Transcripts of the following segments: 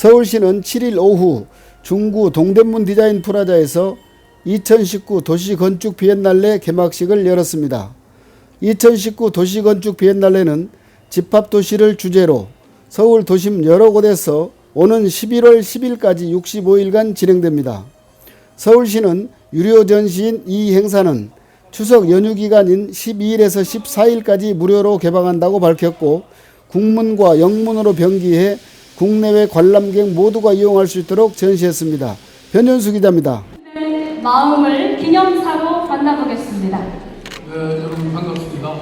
서울시는 7일 오후 중구 동대문 디자인 프라자에서 2019 도시건축 비엔날레 개막식을 열었습니다. 2019 도시건축 비엔날레는 집합도시를 주제로 서울 도심 여러 곳에서 오는 11월 10일까지 65일간 진행됩니다. 서울시는 유료 전시인 이 행사는 추석 연휴 기간인 12일에서 14일까지 무료로 개방한다고 밝혔고 국문과 영문으로 병기해 국내외 관람객 모두가 이용할 수 있도록 전시했습니다. 변현수 기자입니다. 마음을 기념사로 만나보겠습니다. 네, 여러분 반갑습니다.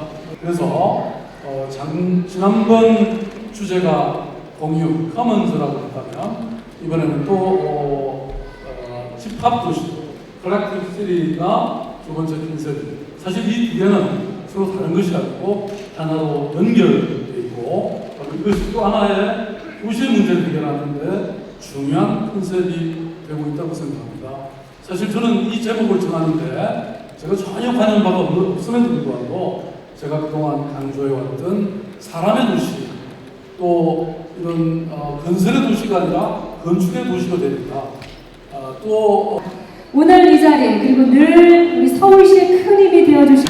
그래서 어, 장, 지난번 주제가 공유, 커먼스라고 했다면 이번에는 또 어, 어, 집합도시, 컬렉티브 시리가 두 번째 핀셋. 사실 이 두 개는 서로 다른 것이 아니고 하나로 연결되어 있고 바로 이것이 또 하나의 도시의 문제를 해결하는데 중요한 핀셋이 되고 있다고 생각합니다. 사실 저는 이 제목을 정하는데 제가 전혀 관여한 바가 없- 없음에도 불구하고 제가 그동안 강조해왔던 사람의 도시 또 이런 어, 건설의 도시가 아니라 건축의 도시가 되니까 아, 또 오늘 이 자리 그리고 늘 우리 서울시의 큰 힘이 되어주신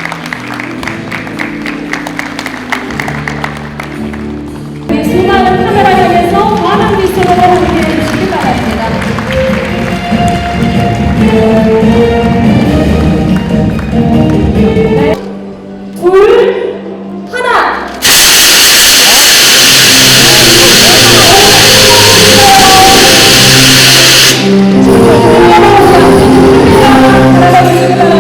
둘, 하나. 고맙습니다.